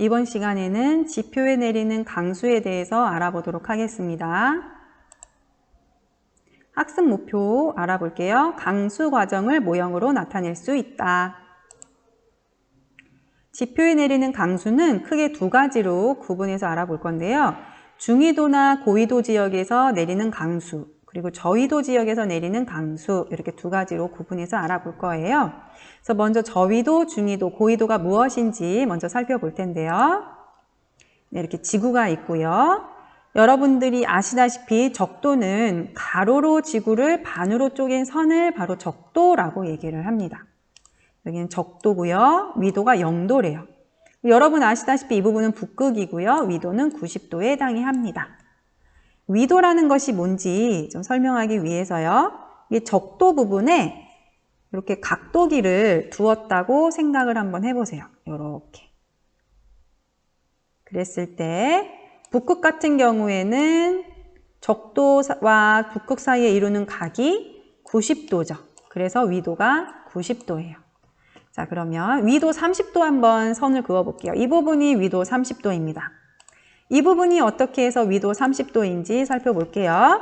이번 시간에는 지표에 내리는 강수에 대해서 알아보도록 하겠습니다. 학습 목표 알아볼게요. 강수 과정을 모형으로 나타낼 수 있다. 지표에 내리는 강수는 크게 두 가지로 구분해서 알아볼 건데요. 중위도나 고위도 지역에서 내리는 강수, 그리고 저위도 지역에서 내리는 강수 이렇게 두 가지로 구분해서 알아볼 거예요. 그래서 먼저 저위도, 중위도, 고위도가 무엇인지 먼저 살펴볼 텐데요. 네, 이렇게 지구가 있고요. 여러분들이 아시다시피 적도는 가로로 지구를 반으로 쪼갠 선을 바로 적도라고 얘기를 합니다. 여기는 적도고요. 위도가 0도래요. 여러분 아시다시피 이 부분은 북극이고요. 위도는 90도에 해당이 합니다. 위도라는 것이 뭔지 좀 설명하기 위해서요. 이 적도 부분에 이렇게 각도기를 두었다고 생각을 한번 해보세요. 이렇게. 그랬을 때 북극 같은 경우에는 적도와 북극 사이에 이루는 각이 90도죠. 그래서 위도가 90도예요. 자, 그러면 위도 30도 한번 선을 그어 볼게요. 이 부분이 위도 30도입니다. 이 부분이 어떻게 해서 위도 30도인지 살펴볼게요.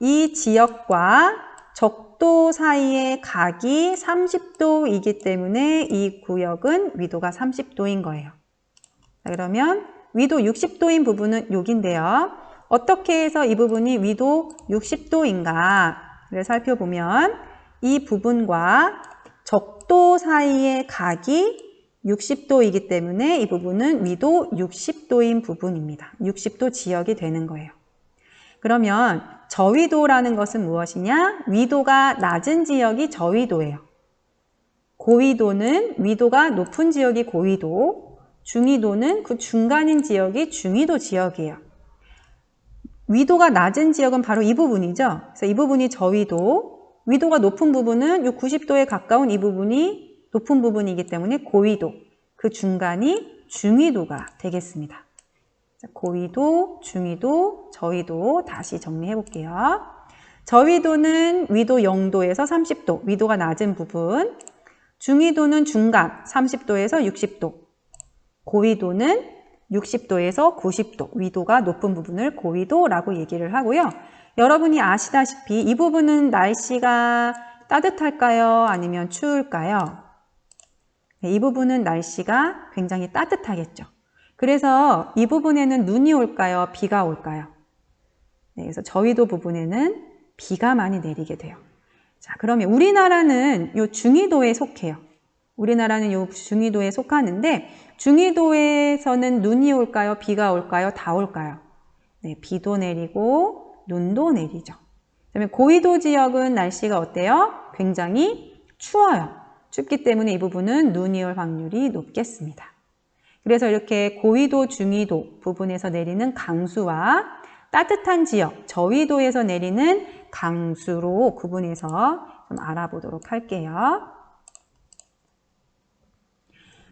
이 지역과 적도 사이의 각이 30도이기 때문에 이 구역은 위도가 30도인 거예요. 자, 그러면 위도 60도인 부분은 여기인데요. 어떻게 해서 이 부분이 위도 60도인가를 살펴보면 이 부분과 적도 사이의 각이 60도이기 때문에 이 부분은 위도 60도인 부분입니다. 60도 지역이 되는 거예요. 그러면 저위도라는 것은 무엇이냐? 위도가 낮은 지역이 저위도예요. 고위도는 위도가 높은 지역이 고위도, 중위도는 그 중간인 지역이 중위도 지역이에요. 위도가 낮은 지역은 바로 이 부분이죠. 그래서 이 부분이 저위도, 위도가 높은 부분은 이 90도에 가까운 이 부분이 높은 부분이기 때문에 고위도, 그 중간이 중위도가 되겠습니다. 고위도, 중위도, 저위도 다시 정리해 볼게요. 저위도는 위도 0도에서 30도, 위도가 낮은 부분. 중위도는 중간, 30도에서 60도. 고위도는 60도에서 90도, 위도가 높은 부분을 고위도라고 얘기를 하고요. 여러분이 아시다시피 이 부분은 날씨가 따뜻할까요? 아니면 추울까요? 네, 이 부분은 날씨가 굉장히 따뜻하겠죠. 그래서 이 부분에는 눈이 올까요? 비가 올까요? 네, 그래서 저위도 부분에는 비가 많이 내리게 돼요. 자, 그러면 우리나라는 요 중위도에 속해요. 우리나라는 요 중위도에 속하는데 중위도에서는 눈이 올까요? 비가 올까요? 다 올까요? 네, 비도 내리고 눈도 내리죠. 그다음에 고위도 지역은 날씨가 어때요? 굉장히 추워요. 춥기 때문에 이 부분은 눈이 올 확률이 높겠습니다. 그래서 이렇게 고위도, 중위도 부분에서 내리는 강수와 따뜻한 지역, 저위도에서 내리는 강수로 구분해서 좀 알아보도록 할게요.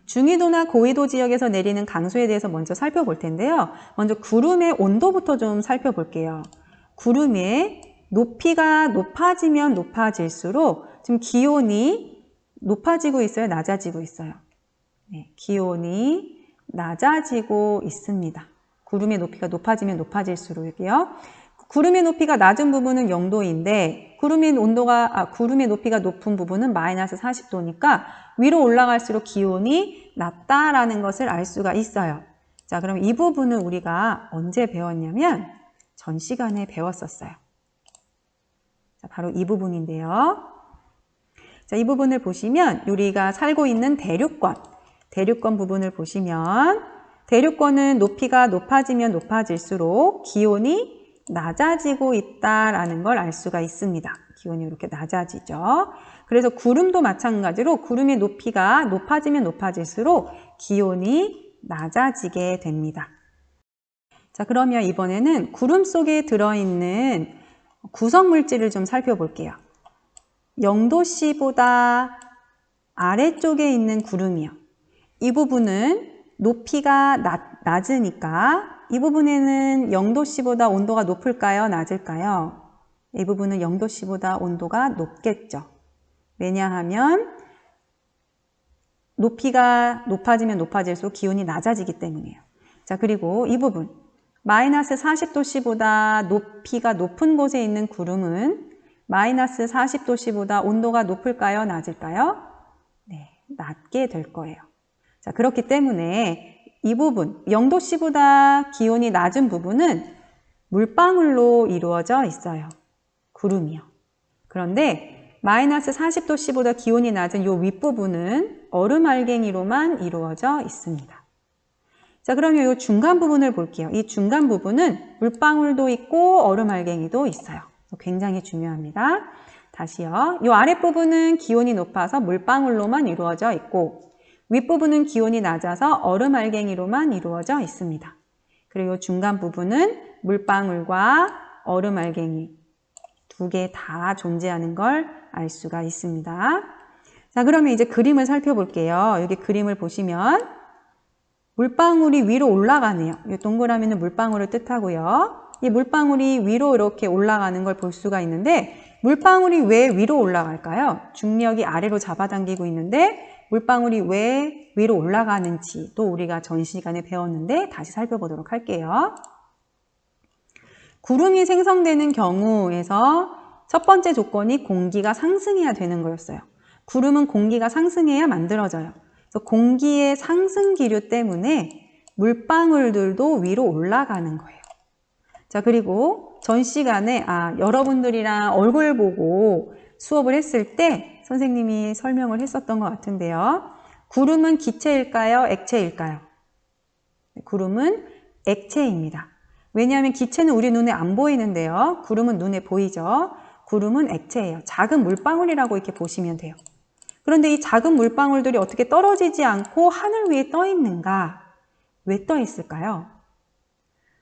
중위도나 고위도 지역에서 내리는 강수에 대해서 먼저 살펴볼 텐데요. 먼저 구름의 온도부터 좀 살펴볼게요. 구름의 높이가 높아지면 높아질수록 지금 기온이 높아지고 있어요? 낮아지고 있어요? 네, 기온이 낮아지고 있습니다. 구름의 높이가 높아지면 높아질수록이요. 구름의 높이가 낮은 부분은 0도인데 구름의 온도가 아, 구름의 높이가 높은 부분은 마이너스 40도니까 위로 올라갈수록 기온이 낮다라는 것을 알 수가 있어요. 자, 그럼 이 부분은 우리가 언제 배웠냐면 전 시간에 배웠었어요. 자, 바로 이 부분인데요. 자, 이 부분을 보시면 우리가 살고 있는 대륙권, 대륙권 부분을 보시면 대륙권은 높이가 높아지면 높아질수록 기온이 낮아지고 있다라는 걸 알 수가 있습니다. 기온이 이렇게 낮아지죠. 그래서 구름도 마찬가지로 구름의 높이가 높아지면 높아질수록 기온이 낮아지게 됩니다. 자, 그러면 이번에는 구름 속에 들어있는 구성 물질을 좀 살펴볼게요. 0도씨보다 아래쪽에 있는 구름이요. 이 부분은 높이가 낮, 낮으니까 이 부분에는 0도씨보다 온도가 높을까요? 낮을까요? 이 부분은 0도씨보다 온도가 높겠죠. 왜냐하면 높이가 높아지면 높아질수록 기온이 낮아지기 때문이에요. 자, 그리고 이 부분. 마이너스 40도씨보다 높이가 높은 곳에 있는 구름은 마이너스 40도씨보다 온도가 높을까요? 낮을까요? 네, 낮게 될 거예요. 자, 그렇기 때문에 이 부분, 0도씨보다 기온이 낮은 부분은 물방울로 이루어져 있어요. 구름이요. 그런데 마이너스 40도씨보다 기온이 낮은 이 윗부분은 얼음 알갱이로만 이루어져 있습니다. 자, 그러면 이 중간 부분을 볼게요. 이 중간 부분은 물방울도 있고 얼음 알갱이도 있어요. 굉장히 중요합니다. 다시요. 이 아랫부분은 기온이 높아서 물방울로만 이루어져 있고 윗부분은 기온이 낮아서 얼음 알갱이로만 이루어져 있습니다. 그리고 중간 부분은 물방울과 얼음 알갱이 두 개 다 존재하는 걸 알 수가 있습니다. 자, 그러면 이제 그림을 살펴볼게요. 여기 그림을 보시면 물방울이 위로 올라가네요. 이 동그라미는 물방울을 뜻하고요. 이 물방울이 위로 이렇게 올라가는 걸 볼 수가 있는데 물방울이 왜 위로 올라갈까요? 중력이 아래로 잡아당기고 있는데 물방울이 왜 위로 올라가는지 또 우리가 전 시간에 배웠는데 다시 살펴보도록 할게요. 구름이 생성되는 경우에서 첫 번째 조건이 공기가 상승해야 되는 거였어요. 구름은 공기가 상승해야 만들어져요. 그래서 공기의 상승 기류 때문에 물방울들도 위로 올라가는 거예요. 자, 그리고 전 시간에 아, 여러분들이랑 얼굴 보고 수업을 했을 때 선생님이 설명을 했었던 것 같은데요. 구름은 기체일까요? 액체일까요? 구름은 액체입니다. 왜냐하면 기체는 우리 눈에 안 보이는데요. 구름은 눈에 보이죠. 구름은 액체예요. 작은 물방울이라고 이렇게 보시면 돼요. 그런데 이 작은 물방울들이 어떻게 떨어지지 않고 하늘 위에 떠 있는가? 왜 떠 있을까요?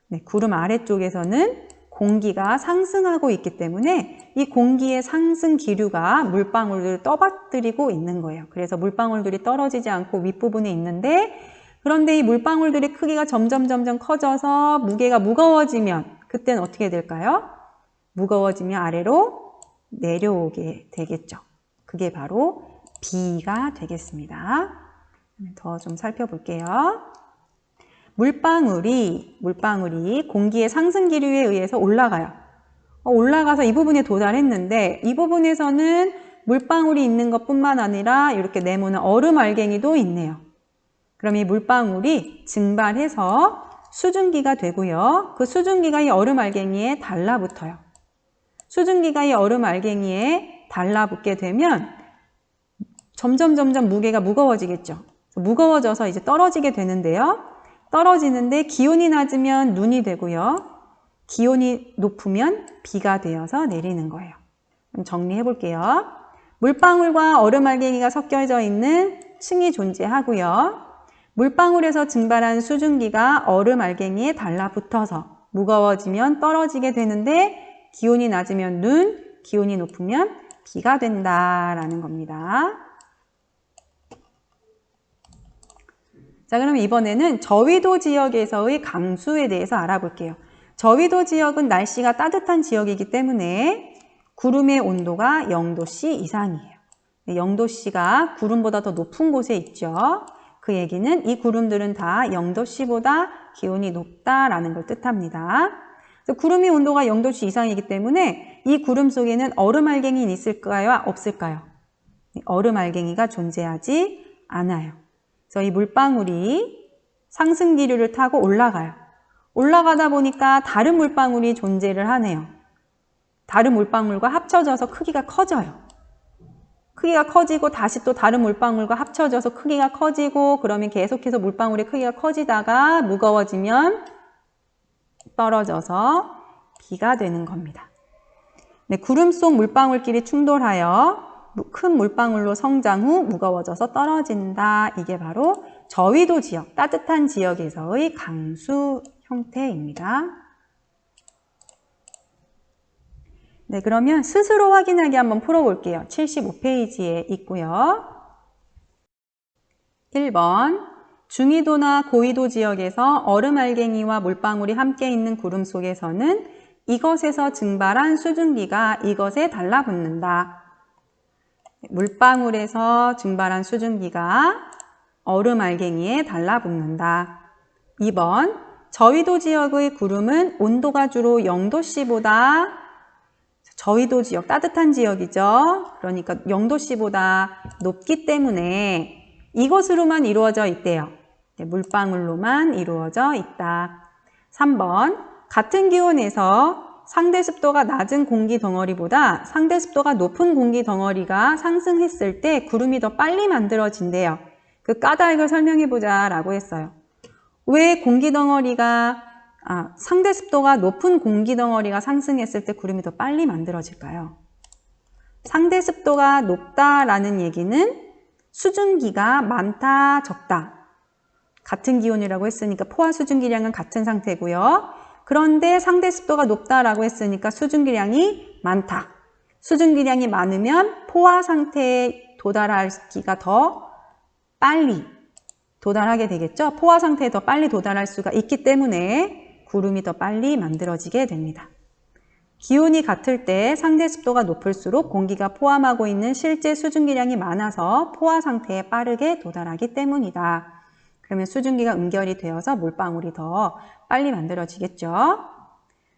네, 구름 아래쪽에서는 공기가 상승하고 있기 때문에 이 공기의 상승 기류가 물방울을 떠받들이고 있는 거예요. 그래서 물방울들이 떨어지지 않고 윗부분에 있는데 그런데 이 물방울들의 크기가 점점 점점 커져서 무게가 무거워지면 그때는 어떻게 될까요? 무거워지면 아래로 내려오게 되겠죠. 그게 바로 비가 되겠습니다. 더 좀 살펴볼게요. 물방울이 물방울이 공기의 상승 기류에 의해서 올라가요. 어, 올라가서 이 부분에 도달했는데 이 부분에서는 물방울이 있는 것뿐만 아니라 이렇게 네모난 얼음 알갱이도 있네요. 그럼 이 물방울이 증발해서 수증기가 되고요. 그 수증기가 이 얼음 알갱이에 달라붙어요. 수증기가 이 얼음 알갱이에 달라붙게 되면 점점 점점 무게가 무거워지겠죠. 무거워져서 이제 떨어지게 되는데요. 떨어지는데 기온이 낮으면 눈이 되고요. 기온이 높으면 비가 되어서 내리는 거예요. 그럼 정리해 볼게요. 물방울과 얼음 알갱이가 섞여져 있는 층이 존재하고요. 물방울에서 증발한 수증기가 얼음 알갱이에 달라붙어서 무거워지면 떨어지게 되는데 기온이 낮으면 눈, 기온이 높으면 비가 된다라는 겁니다. 자, 그럼 이번에는 저위도 지역에서의 강수에 대해서 알아볼게요. 저위도 지역은 날씨가 따뜻한 지역이기 때문에 구름의 온도가 0도씨 이상이에요. 0도씨가 구름보다 더 높은 곳에 있죠. 그 얘기는 이 구름들은 다 0도씨보다 기온이 높다라는 걸 뜻합니다. 구름의 온도가 0도씨 이상이기 때문에 이 구름 속에는 얼음 알갱이 있을까요? 없을까요? 얼음 알갱이가 존재하지 않아요. 그래서 이 물방울이 상승 기류를 타고 올라가요. 올라가다 보니까 다른 물방울이 존재를 하네요. 다른 물방울과 합쳐져서 크기가 커져요. 크기가 커지고 다시 또 다른 물방울과 합쳐져서 크기가 커지고 그러면 계속해서 물방울의 크기가 커지다가 무거워지면 떨어져서 비가 되는 겁니다. 네, 구름 속 물방울끼리 충돌하여 큰 물방울로 성장 후 무거워져서 떨어진다. 이게 바로 저위도 지역, 따뜻한 지역에서의 강수 형태입니다. 네, 그러면 스스로 확인하기 한번 풀어볼게요. 75페이지에 있고요. 1번 중위도나 고위도 지역에서 얼음 알갱이와 물방울이 함께 있는 구름 속에서는 이것에서 증발한 수증기가 이것에 달라붙는다. 물방울에서 증발한 수증기가 얼음 알갱이에 달라붙는다. 2번 저위도 지역의 구름은 온도가 주로 0도씨보다 저위도 지역 따뜻한 지역이죠. 그러니까 0도씨보다 높기 때문에 이것으로만 이루어져 있대요. 네, 물방울로만 이루어져 있다. 3번 같은 기온에서 상대 습도가 낮은 공기 덩어리보다 상대 습도가 높은 공기 덩어리가 상승했을 때 구름이 더 빨리 만들어진대요. 그 까닭을 설명해 보자 라고 했어요. 왜 공기 덩어리가 아, 상대 습도가 높은 공기 덩어리가 상승했을 때 구름이 더 빨리 만들어질까요? 상대 습도가 높다라는 얘기는 수증기가 많다, 적다. 같은 기온이라고 했으니까 포화 수증기량은 같은 상태고요. 그런데 상대 습도가 높다라고 했으니까 수증기량이 많다. 수증기량이 많으면 포화 상태에 도달하기가 더 빨리 도달하게 되겠죠. 포화 상태에 더 빨리 도달할 수가 있기 때문에 구름이 더 빨리 만들어지게 됩니다. 기온이 같을 때 상대 습도가 높을수록 공기가 포함하고 있는 실제 수증기량이 많아서 포화 상태에 빠르게 도달하기 때문이다. 그러면 수증기가 응결이 되어서 물방울이 더 빨리 만들어지겠죠.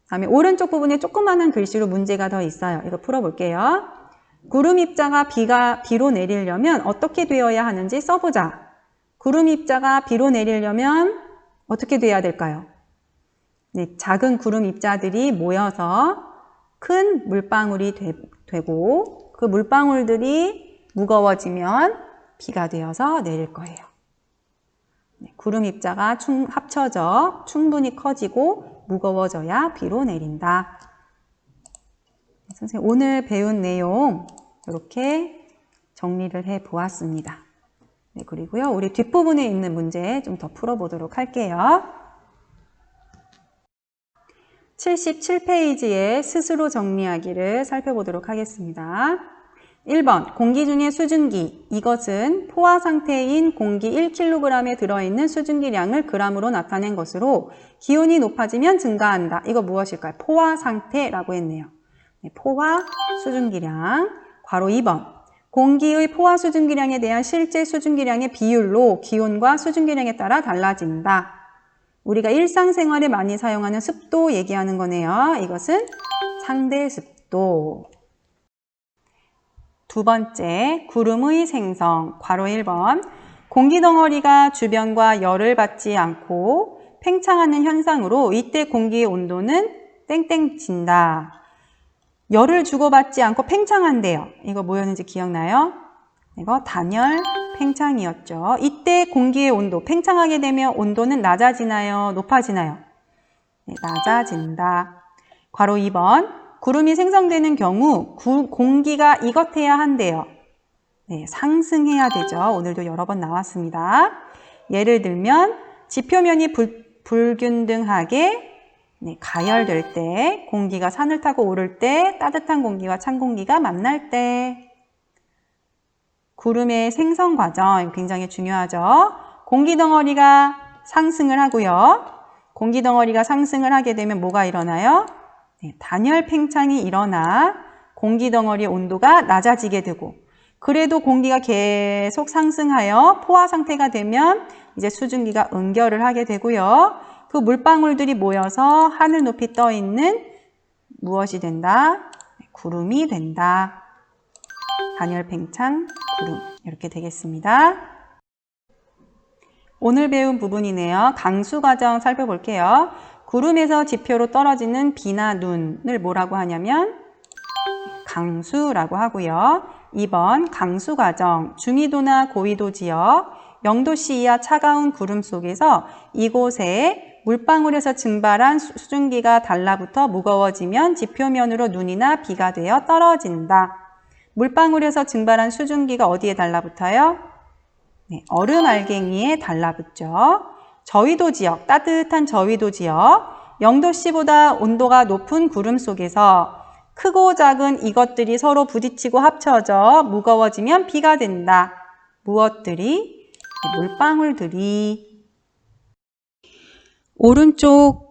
다음에 오른쪽 부분에 조그마한 글씨로 문제가 더 있어요. 이거 풀어볼게요. 구름 입자가 비가 비로 내리려면 어떻게 되어야 하는지 써보자. 구름 입자가 비로 내리려면 어떻게 돼야 될까요? 네, 작은 구름 입자들이 모여서 큰 물방울이 되, 고그 물방울들이 무거워지면 비가 되어서 내릴 거예요. 네, 구름 입자가 충, 합쳐져 충분히 커지고 무거워져야 비로 내린다. 선생님 오늘 배운 내용 이렇게 정리를 해 보았습니다. 네, 그리고요 우리 뒷부분에 있는 문제 좀 더 풀어보도록 할게요. 77페이지에 스스로 정리하기를 살펴보도록 하겠습니다. 1번 공기 중의 수증기 이것은 포화 상태인 공기 1kg에 들어있는 수증기량을 그람으로 나타낸 것으로 기온이 높아지면 증가한다. 이거 무엇일까요? 포화 상태라고 했네요. 네, 포화 수증기량 괄호 2번 공기의 포화 수증기량에 대한 실제 수증기량의 비율로 기온과 수증기량에 따라 달라진다. 우리가 일상생활에 많이 사용하는 습도 얘기하는 거네요. 이것은 상대 습도. 두 번째, 구름의 생성. 괄호 1번. 공기 덩어리가 주변과 열을 받지 않고 팽창하는 현상으로 이때 공기의 온도는 땡땡 진다. 열을 주고받지 않고 팽창한대요. 이거 뭐였는지 기억나요? 이거 단열 팽창이었죠. 이때 공기의 온도, 팽창하게 되면 온도는 낮아지나요? 높아지나요? 네, 낮아진다. 괄호 2번. 구름이 생성되는 경우 구, 공기가 이것해야 한대요. 네, 상승해야 되죠. 오늘도 여러 번 나왔습니다. 예를 들면 지표면이 불, 불균등하게 네, 가열될 때, 공기가 산을 타고 오를 때, 따뜻한 공기와 찬 공기가 만날 때, 구름의 생성 과정 굉장히 중요하죠. 공기 덩어리가 상승을 하고요. 공기 덩어리가 상승을 하게 되면 뭐가 일어나요? 네, 단열 팽창이 일어나 공기 덩어리의 온도가 낮아지게 되고 그래도 공기가 계속 상승하여 포화 상태가 되면 이제 수증기가 응결을 하게 되고요. 그 물방울들이 모여서 하늘 높이 떠 있는 무엇이 된다? 네, 구름이 된다. 단열 팽창 구름 이렇게 되겠습니다. 오늘 배운 부분이네요. 강수 과정 살펴볼게요. 구름에서 지표로 떨어지는 비나 눈을 뭐라고 하냐면 강수라고 하고요. 2번 강수 과정 중위도나 고위도 지역 0도씨 이하 차가운 구름 속에서 이곳에 물방울에서 증발한 수증기가 달라붙어 무거워지면 지표면으로 눈이나 비가 되어 떨어진다. 물방울에서 증발한 수증기가 어디에 달라붙어요? 네, 얼음 알갱이에 달라붙죠. 저위도 지역, 따뜻한 저위도 지역, 0도씨보다 온도가 높은 구름 속에서 크고 작은 이것들이 서로 부딪히고 합쳐져 무거워지면 비가 된다. 무엇들이? 네, 물방울들이. 오른쪽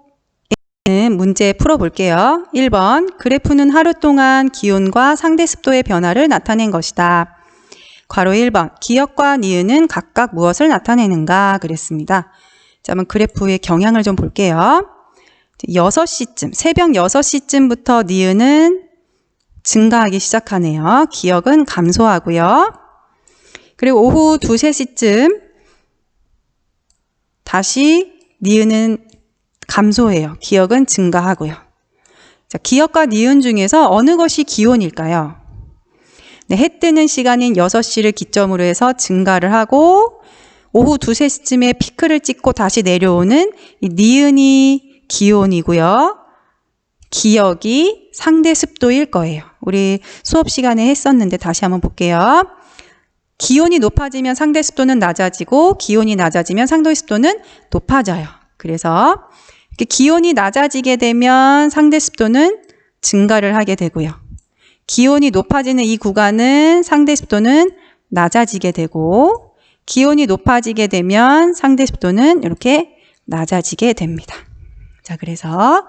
문제 풀어볼게요. 1번 그래프는 하루 동안 기온과 상대 습도의 변화를 나타낸 것이다. 괄호 1번. 기역과 니은은 각각 무엇을 나타내는가? 그랬습니다. 자, 한번 그래프의 경향을 좀 볼게요. 6시쯤, 새벽 6시쯤부터 니은은 증가하기 시작하네요. 기역은 감소하고요. 그리고 오후 2, 3시쯤 다시 니은은 감소해요. 기역은 증가하고요. 자, 기역과 니은 중에서 어느 것이 기온일까요? 네, 해 뜨는 시간인 6시를 기점으로 해서 증가를 하고 오후 2, 3시쯤에 피크를 찍고 다시 내려오는 이 니은이 기온이고요. 기역이 상대 습도일 거예요. 우리 수업 시간에 했었는데 다시 한번 볼게요. 기온이 높아지면 상대 습도는 낮아지고 기온이 낮아지면 상대 습도는 높아져요. 그래서 기온이 낮아지게 되면 상대 습도는 증가를 하게 되고요. 기온이 높아지는 이 구간은 상대 습도는 낮아지게 되고 기온이 높아지게 되면 상대 습도는 이렇게 낮아지게 됩니다. 자, 그래서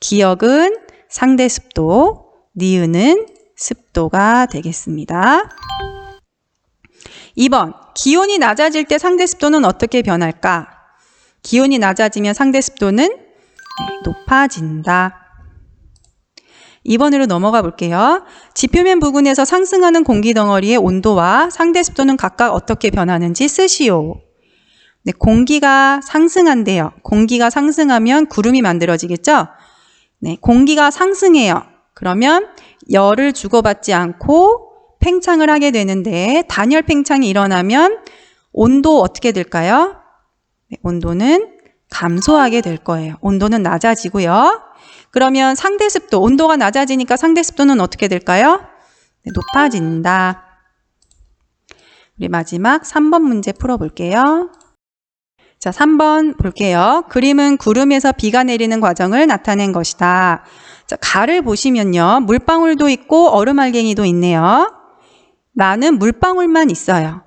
기역은 상대 습도, 니은은 습도가 되겠습니다. 2번. 기온이 낮아질 때 상대 습도는 어떻게 변할까? 기온이 낮아지면 상대 습도는 네, 높아진다. 2번으로 넘어가 볼게요. 지표면 부근에서 상승하는 공기 덩어리의 온도와 상대 습도는 각각 어떻게 변하는지 쓰시오. 네, 공기가 상승한대요. 공기가 상승하면 구름이 만들어지겠죠? 네, 공기가 상승해요. 그러면 열을 주고받지 않고 팽창을 하게 되는데 단열 팽창이 일어나면 온도 어떻게 될까요? 네, 온도는 감소하게 될 거예요. 온도는 낮아지고요. 그러면 상대 습도, 온도가 낮아지니까 상대 습도는 어떻게 될까요? 네, 높아진다. 우리 마지막 3번 문제 풀어볼게요. 자, 3번 볼게요. 그림은 구름에서 비가 내리는 과정을 나타낸 것이다. 자, 가를 보시면요. 물방울도 있고 얼음알갱이도 있네요. 나는 물방울만 있어요.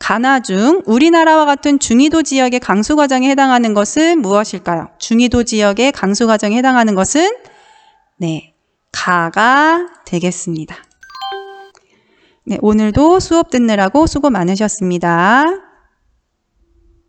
가나 중 우리나라와 같은 중위도 지역의 강수 과정에 해당하는 것은 무엇일까요? 중위도 지역의 강수 과정에 해당하는 것은 네, 가가 되겠습니다. 네, 오늘도 수업 듣느라고 수고 많으셨습니다.